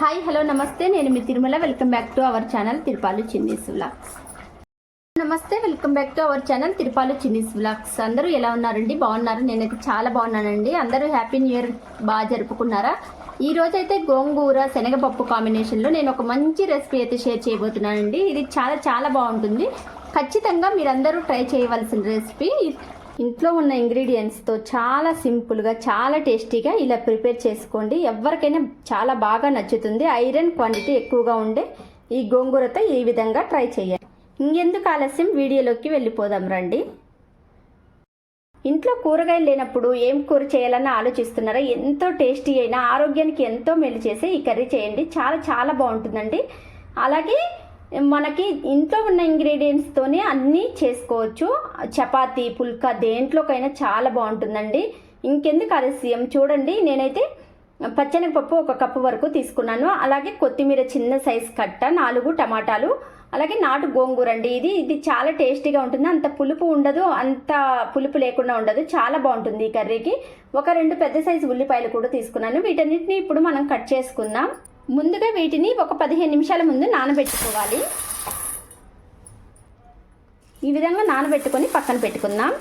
Hi hello నమస్తే. నేను మీ Tirumala. Welcome back to our channel Tirupalu Chinni's vlogs నమస్తే welcome back to our channel Tirupalu Chinni's vlogs అందరూ ఎలా ఉన్నారండి? బాగున్నారు? నేనైతే చాలా బాగున్నానండి. అందరూ హ్యాపీ న్యూ ఇయర్ బాగా జరుపుకున్నారా? ఈ రోజైతే గోంగూర శనగపప్పు కాంబినేషన్లో నేను ఒక మంచి రెసిపీ అయితే షేర్ చేయబోతున్నానండి. ఇది చాలా చాలా బాగుంటుంది. ఖచ్చితంగా మీరందరూ ట్రై చేయవలసిన రెసిపీ ఇంట్లో ఉన్న ఇంగ్రీడియంట్స్తో చాలా సింపుల్గా చాలా టేస్టీగా ఇలా ప్రిపేర్ చేసుకోండి. ఎవరికైనా చాలా బాగా నచ్చుతుంది. ఐరన్ క్వాంటిటీ ఎక్కువగా ఉండే ఈ గోంగూరతో ఈ విధంగా ట్రై చేయాలి ఇంకెందుకు ఆలస్యం? వీడియోలోకి వెళ్ళిపోదాం రండి. ఇంట్లో కూరగాయలు లేనప్పుడు ఏం కూర చేయాలని ఆలోచిస్తున్నారా? ఎంతో టేస్టీ అయినా ఆరోగ్యానికి ఎంతో మేలు చేసే ఈ కర్రీ చేయండి. చాలా చాలా బాగుంటుందండి. అలాగే మనకి ఇంట్లో ఉన్న ఇంగ్రీడియంట్స్తోనే అన్నీ చేసుకోవచ్చు. చపాతీ పుల్కా దేంట్లోకైనా చాలా బాగుంటుందండి. ఇంకెందుకు ఆలస్యం? చూడండి నేనైతే పచ్చనగపప్పు ఒక కప్పు వరకు తీసుకున్నాను. అలాగే కొత్తిమీర చిన్న సైజ్ కట్ట నాలుగు టమాటాలు అలాగే నాటు గోంగూర అండి. ఇది ఇది చాలా టేస్టీగా ఉంటుంది. అంత పులుపు ఉండదు అంత పులుపు లేకుండా ఉండదు. చాలా బాగుంటుంది ఈ కర్రీకి. ఒక రెండు పెద్ద సైజు ఉల్లిపాయలు కూడా తీసుకున్నాను. వీటన్నిటిని ఇప్పుడు మనం కట్ చేసుకుందాం. ముందుగా వీటిని ఒక పదిహేను నిమిషాల ముందు నానబెట్టుకోవాలి. ఈ విధంగా నానబెట్టుకొని పక్కన పెట్టుకుందాం.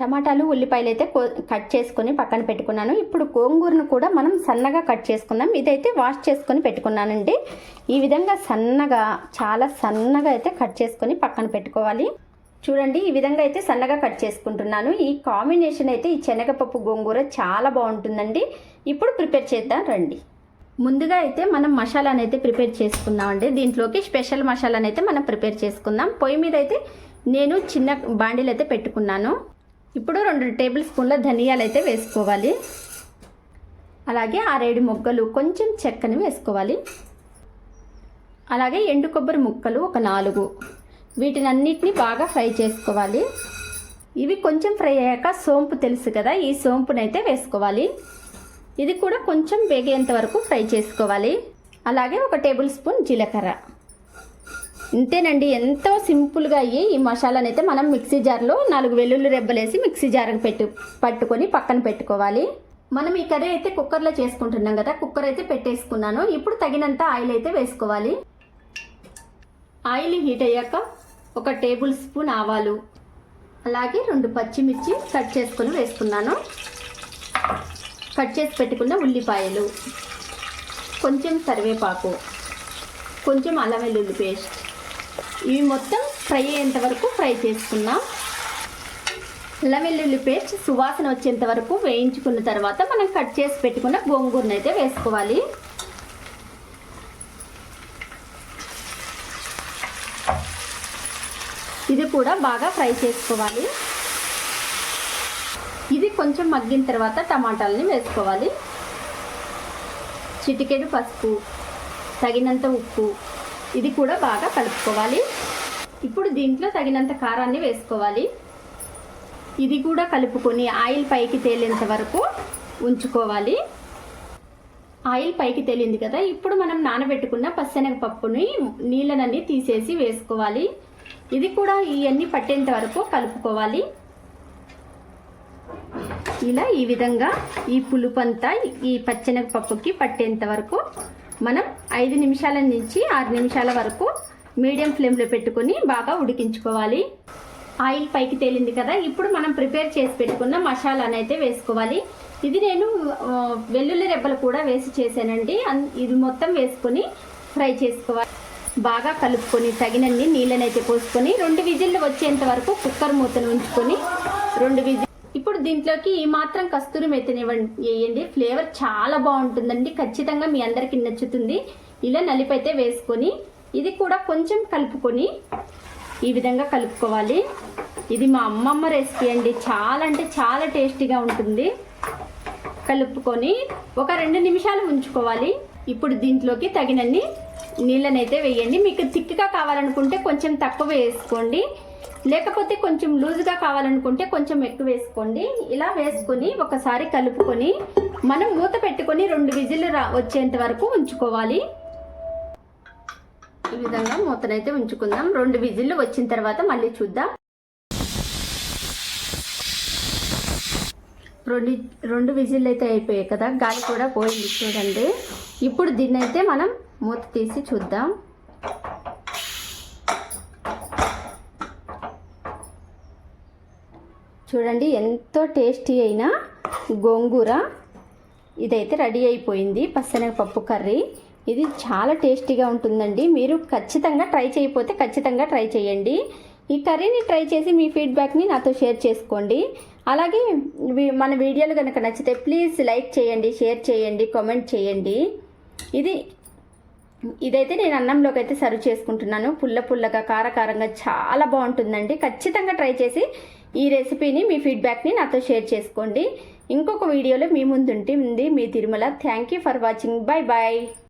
టమాటాలు ఉల్లిపాయలు అయితే కట్ చేసుకొని పక్కన పెట్టుకున్నాను. ఇప్పుడు గోంగూరను కూడా మనం సన్నగా కట్ చేసుకుందాం. ఇదైతే వాష్ చేసుకొని పెట్టుకున్నానండి. ఈ విధంగా సన్నగా చాలా సన్నగా అయితే కట్ చేసుకొని పక్కన పెట్టుకోవాలి. చూడండి ఈ విధంగా అయితే సన్నగా కట్ చేసుకుంటున్నాను. ఈ కాంబినేషన్ అయితే ఈ శనగపప్పు గోంగూర చాలా బాగుంటుందండి. ఇప్పుడు ప్రిపేర్ చేద్దాం రండి. ముందుగా అయితే మనం మసాలాని అయితే ప్రిపేర్ చేసుకుందామండి. దీంట్లోకి స్పెషల్ మసాలాని అయితే మనం ప్రిపేర్ చేసుకుందాం. పొయ్యి మీద అయితే నేను చిన్న బాండీలు అయితే పెట్టుకున్నాను. ఇప్పుడు రెండు టేబుల్ స్పూన్ల ధనియాలు అయితే వేసుకోవాలి. అలాగే ఆరేడు మొగ్గలు కొంచెం చెక్కని వేసుకోవాలి. అలాగే ఎండు కొబ్బరి ముక్కలు ఒక నాలుగు. వీటిని అన్నిటిని బాగా ఫ్రై చేసుకోవాలి. ఇవి కొంచెం ఫ్రై అయ్యాక సోంపు తెలుసు కదా ఈ సోంపునైతే వేసుకోవాలి. ఇది కూడా కొంచెం వేగేంత వరకు ఫ్రై చేసుకోవాలి. అలాగే ఒక టేబుల్ స్పూన్ జీలకర్ర. ఇంతేనండి ఎంతో సింపుల్గా అయ్యి ఈ మసాలాని అయితే మనం మిక్సీ జార్లో నాలుగు వెల్లుల్లి రెబ్బలేసి మిక్సీ జార్కి పెట్టు పట్టుకొని పక్కన పెట్టుకోవాలి. మనం ఈ కర్రీ అయితే కుక్కర్లో చేసుకుంటున్నాం కదా కుక్కర్ అయితే పెట్టేసుకున్నాను. ఇప్పుడు తగినంత ఆయిల్ అయితే వేసుకోవాలి. ఆయిల్ హీట్ అయ్యాక ఒక టేబుల్ స్పూన్ ఆవాలు. అలాగే రెండు పచ్చిమిర్చి కట్ చేసుకొని వేసుకున్నాను. కట్ చేసి పెట్టుకున్న ఉల్లిపాయలు. కొంచెం కరివేపాకు. కొంచెం అల్లం వెల్లుల్లి పేస్ట్. ఇవి మొత్తం ఫ్రై అయ్యేంత వరకు ఫ్రై చేసుకున్నాం. అల్లం వెల్లుల్లి పేస్ట్ సువాసన వచ్చేంత వరకు వేయించుకున్న తర్వాత మనం కట్ చేసి పెట్టుకున్న గోంగూరను అయితే వేసుకోవాలి. ఇది కూడా బాగా ఫ్రై చేసుకోవాలి. ఇది కొంచెం మగ్గిన తర్వాత టమాటాలని వేసుకోవాలి. చిటికెడు పసుపు తగినంత ఉప్పు ఇది కూడా బాగా కలుపుకోవాలి. ఇప్పుడు దీంట్లో తగినంత కారాన్ని వేసుకోవాలి. ఇది కూడా కలుపుకొని ఆయిల్ పైకి తేలేంత వరకు ఉంచుకోవాలి. ఆయిల్ పైకి తేలింది కదా ఇప్పుడు మనం నానబెట్టుకున్న పచ్చనగపప్పుని నీళ్ళనన్నీ తీసేసి వేసుకోవాలి. ఇది కూడా ఇవన్నీ పట్టేంత వరకు కలుపుకోవాలి. ఇలా ఈ విధంగా ఈ పులుపంతా ఈ పచ్చెనగపప్పుకి పట్టేంత వరకు మనం ఐదు నిమిషాల నుంచి ఆరు నిమిషాల వరకు మీడియం ఫ్లేమ్లో పెట్టుకొని బాగా ఉడికించుకోవాలి. ఆయిల్ పైకి తేలింది కదా ఇప్పుడు మనం ప్రిపేర్ చేసి పెట్టుకున్న మసాలాను అయితే వేసుకోవాలి. ఇది నేను వెల్లుల్లి రెబ్బలు కూడా వేసి చేశానండి. ఇది మొత్తం వేసుకొని ఫ్రై చేసుకోవాలి. బాగా కలుపుకొని తగినన్ని నీళ్ళనైతే పోసుకొని రెండు విజిల్లు వచ్చేంత వరకు కుక్కర్ మూతను ఉంచుకొని రెండు విజిల్ ఇప్పుడు దీంట్లోకి ఈ మాత్రం కస్తూరి మెత్తనివ్వండి వేయండి. ఫ్లేవర్ చాలా బాగుంటుందండి. ఖచ్చితంగా మీ అందరికి నచ్చుతుంది. ఇలా నలిపైతే వేసుకొని ఇది కూడా కొంచెం కలుపుకొని ఈ విధంగా కలుపుకోవాలి. ఇది మా అమ్మమ్మ రెసిపీ అండి. చాలా అంటే చాలా టేస్టీగా ఉంటుంది. కలుపుకొని ఒక రెండు నిమిషాలు ఉంచుకోవాలి. ఇప్పుడు దీంట్లోకి తగినన్ని నీళ్ళనైతే వేయండి. మీకు థిక్గా కావాలనుకుంటే కొంచెం తక్కువ వేసుకోండి. లేకపోతే కొంచెం లూజ్గా కావాలనుకుంటే కొంచెం ఎక్కువ వేసుకోండి. ఇలా వేసుకొని ఒకసారి కలుపుకొని మనం మూత పెట్టుకొని రెండు విజిల్ రా వచ్చేంత వరకు ఉంచుకోవాలి. ఈ విధంగా మూతనైతే ఉంచుకుందాం. రెండు విజిల్లు వచ్చిన తర్వాత మళ్ళీ చూద్దాం. రెండు రెండు విజిల్ అయితే అయిపోయాయి కదా. గాలి కూడా పోయింది చూడండి. ఇప్పుడు దీన్నైతే మనం మూత తీసి చూద్దాం. చూడండి ఎంతో టేస్టీ అయిన గోంగూర. ఇదైతే రెడీ అయిపోయింది పప్పు కర్రీ. ఇది చాలా టేస్టీగా ఉంటుందండి. మీరు ఖచ్చితంగా ట్రై చేయకపోతే ఖచ్చితంగా ట్రై చేయండి. ఈ కర్రీని ట్రై చేసి మీ ఫీడ్బ్యాక్ని నాతో షేర్ చేసుకోండి. అలాగే మన వీడియోలు కనుక నచ్చితే ప్లీజ్ లైక్ చేయండి షేర్ చేయండి కామెంట్ చేయండి. ఇది ఇదైతే నేను అన్నంలోకి అయితే సర్వ్ చేసుకుంటున్నాను. పుల్ల పుల్లగా కారకారంగా చాలా బాగుంటుందండి. ఖచ్చితంగా ట్రై చేసి ఈ రెసిపీని మీ ఫీడ్బ్యాక్ని నాతో షేర్ చేసుకోండి. ఇంకొక వీడియోలో మీ ముందుంటుంది మీ Tirumala. Thank you for watching. Bye bye